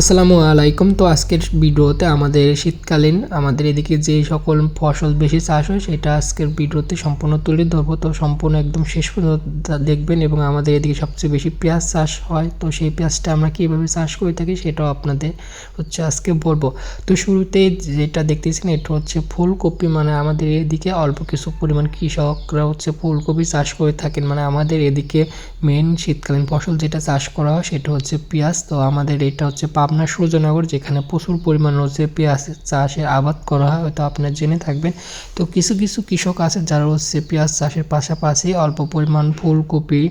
আসসালামু আলাইকুম। তো আজকের ভিডিওতে আমাদের শীতকালীন আমাদের এদিকে যে সকল ফসল বেশি চাষ হয়, সেটা আজকের ভিডিওতে সম্পূর্ণ তুলে ধরবো। তো সম্পূর্ণ একদম শেষ পর্যন্ত দেখবেন এবং আমাদের এদিকে সবচেয়ে বেশি পেঁয়াজ চাষ হয়। তো সেই পেঁয়াজটা আমরা কীভাবে চাষ করে থাকি, সেটাও আপনাদের হচ্ছে আজকে বলব। তো শুরুতে যেটা দেখতেছেন, এটা হচ্ছে ফুলকপি। মানে আমাদের এদিকে অল্প কিছু পরিমাণ কৃষকরা হচ্ছে ফুলকপি চাষ করে থাকেন। মানে আমাদের এদিকে মেন শীতকালীন ফসল যেটা চাষ করা হয়, সেটা হচ্ছে পেঁয়াজ। তো আমাদের এটা হচ্ছে পাবনা সূর্যনগর, যেখানে প্রচুর পরিমাণ হচ্ছে পেঁয়াজ চাষের আবাদ করা হয়, হয়তো আপনারা জেনে থাকবেন। তো কিছু কিছু কৃষক আছে যারা হচ্ছে পেঁয়াজ চাষের পাশাপাশি অল্প পরিমাণ ফুলকপি,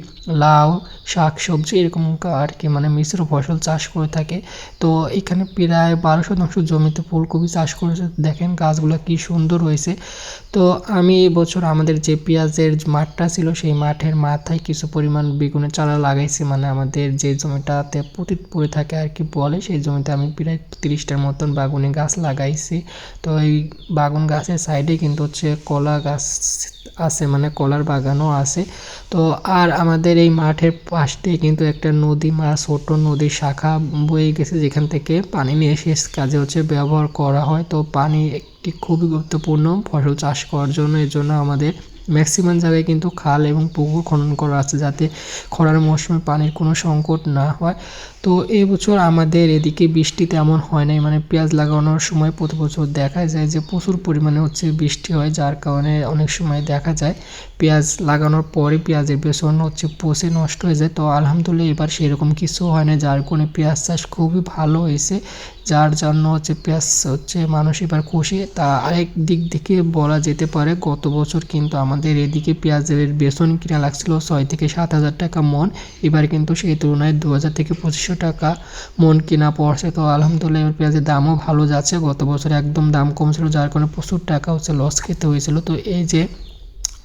লাউ শাক সবজি এরকম আর কি মানে মিশ্র ফসল চাষ করে থাকে। তো এখানে প্রায় বারো শতাংশ জমিতে ফুলকপি চাষ করেছে। দেখেন গাছগুলো কি সুন্দর হয়েছে। তো আমি এবছর আমাদের যে পেঁয়াজের মাঠটা ছিল, সেই মাঠের মাথায় কিছু পরিমাণ বেগুনের চারা লাগাইছি। মানে আমাদের যে জমিটাতে পতিত পড়ে থাকে আর কি বলে সেই জমিতে আমি প্রায় তিরিশটার মতন বাগুনি গাছ লাগাইছি। তো এই বাগুন গাছের সাইডে কিন্তু হচ্ছে কলা গাছ আছে মানে কলার বাগানও আছে। তো আর আমাদের এই মাঠের পাশ দিয়ে কিন্তু একটা নদী, মা ছোট নদীর শাখা বয়ে গেছে, যেখান থেকে পানি নিয়ে সেচ কাজে হচ্ছে ব্যবহার করা হয়। তো পানি একটি খুবই গুরুত্বপূর্ণ ফসল চাষ করার জন্য, এর জন্য আমাদের ম্যাক্সিমাম জায়গায় কিন্তু খাল এবং পুকুর খনন করা আছে যাতে খরার মৌসুমে পানির কোনো সংকট না হয়। তো এবছর আমাদের এদিকে বৃষ্টি তেমন হয় নাই মানে পেঁয়াজ লাগানোর সময় প্রতি বছর দেখা যায় যে প্রচুর পরিমাণে হচ্ছে বৃষ্টি হয়, যার কারণে অনেক সময় দেখা যায় পেঁয়াজ লাগানোর পরে পেঁয়াজের বেসন হচ্ছে পচে নষ্ট হয়ে যায়। তো আলহামদুলিল্লাহ এবার সেরকম কিছু হয় না যার কারণে পেঁয়াজ চাষ খুবই ভালো হয়েছে, যার জন্য হচ্ছে পেঁয়াজ হচ্ছে মানুষ এবার খুশি। তা আরেক দিক থেকে বলা যেতে পারে, গত বছর কিন্তু আমাদের এদিকে পেঁয়াজের বেসন কিনা লাগছিল ছয় থেকে সাত হাজার টাকা মন। এবার কিন্তু সেই তুলনায় দু হাজার থেকে পঁচিশশো টাকা মন কিনা পড়ছে। তো আলহামদুলিল্লাহ এবার পেঁয়াজের দামও ভালো যাচ্ছে। গত বছর একদম দাম কম ছিল যার কারণে প্রচুর টাকা হচ্ছে লস খেতে হয়েছিল। তো এই যে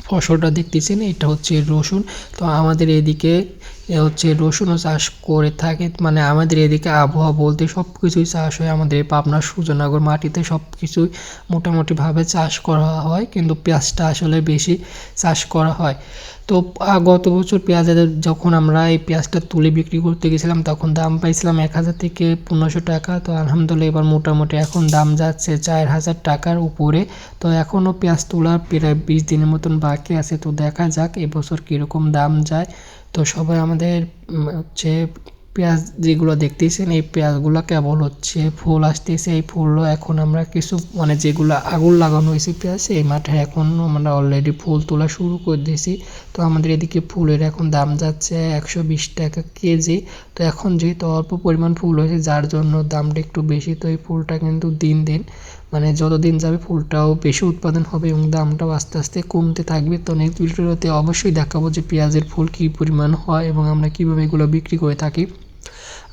ফসলটা দেখতেছেন, এটা হচ্ছে রসুন। তো আমাদের এদিকে এ হচ্ছে রসুনও চাষ করে থাকে। মানে আমাদের এদিকে আবহাওয়া বলতে সব কিছুই চাষ হয়। আমাদের পাবনার সূর্যনগর মাটিতে সব কিছুই মোটামুটিভাবে চাষ করা হয়। কিন্তু পেঁয়াজটা আসলে বেশি চাষ করা হয়। তো গত বছর পেঁয়াজের যখন আমরা এই পেঁয়াজটা তুলে বিক্রি করতে গেছিলাম, তখন দাম পাইছিলাম এক হাজার থেকে পনেরোশো টাকা। তো আলহামদুলিল্লাহ এবার মোটামুটি এখন দাম যাচ্ছে চার হাজার টাকার উপরে। তো এখনও পেঁয়াজ তোলার প্রায় বিশ দিনের মতন বাকি আছে। তো দেখা যাক এবছর কীরকম দাম যায়। তো সবাই আমাদের হচ্ছে পেঁয়াজ যেগুলো দেখতেছেন, এই পেঁয়াজগুলো কেবল হচ্ছে ফুল আসতেছে, এই ফুলও এখন আমরা কিছু মানে যেগুলো আগুন লাগানো হয়েছে পেঁয়াজ, এই মাঠে এখন আমরা অলরেডি ফুল তোলা শুরু করে দিয়েছি। তো আমাদের এদিকে ফুলের এখন দাম যাচ্ছে একশো বিশ টাকা কেজি। তো এখন যেহেতু অল্প পরিমাণ ফুল হয়েছে, যার জন্য দামটা একটু বেশি, তো এই ফুলটা কিন্তু দিন দিন মানে যত দিন যাবে ফুলটাও বেশি উৎপাদন হবে এবং দামটাও আস্তে আস্তে কমতে থাকবে। তো নেক্সট ভিডিওতে অবশ্যই দেখাবো যে পেঁয়াজের ফুল কী পরিমাণ হয় এবং আমরা কীভাবে এগুলো বিক্রি করে থাকি।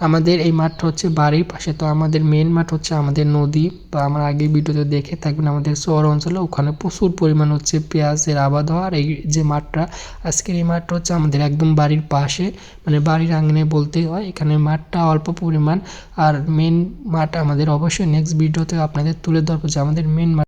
আমাদের এই মাঠটা হচ্ছে বাড়ির পাশে, তো আমাদের মেন মাঠ হচ্ছে আমাদের নদী। বা আমরা আগের ভিডিওতে দেখে থাকবেন আমাদের শহর অঞ্চলে ওখানে প্রচুর পরিমাণ হচ্ছে পেঁয়াজের আবাদ আর এই যে মাঠটা, আজকের এই মাঠটা হচ্ছে আমাদের একদম বাড়ির পাশে মানে বাড়ির আঙিনে বলতেই হয়। এখানে মাঠটা অল্প পরিমাণ। আর মেন মাঠ আমাদের অবশ্যই নেক্সট ভিডিওতে আপনাদের তুলে ধরবো যে আমাদের মেন মাঠ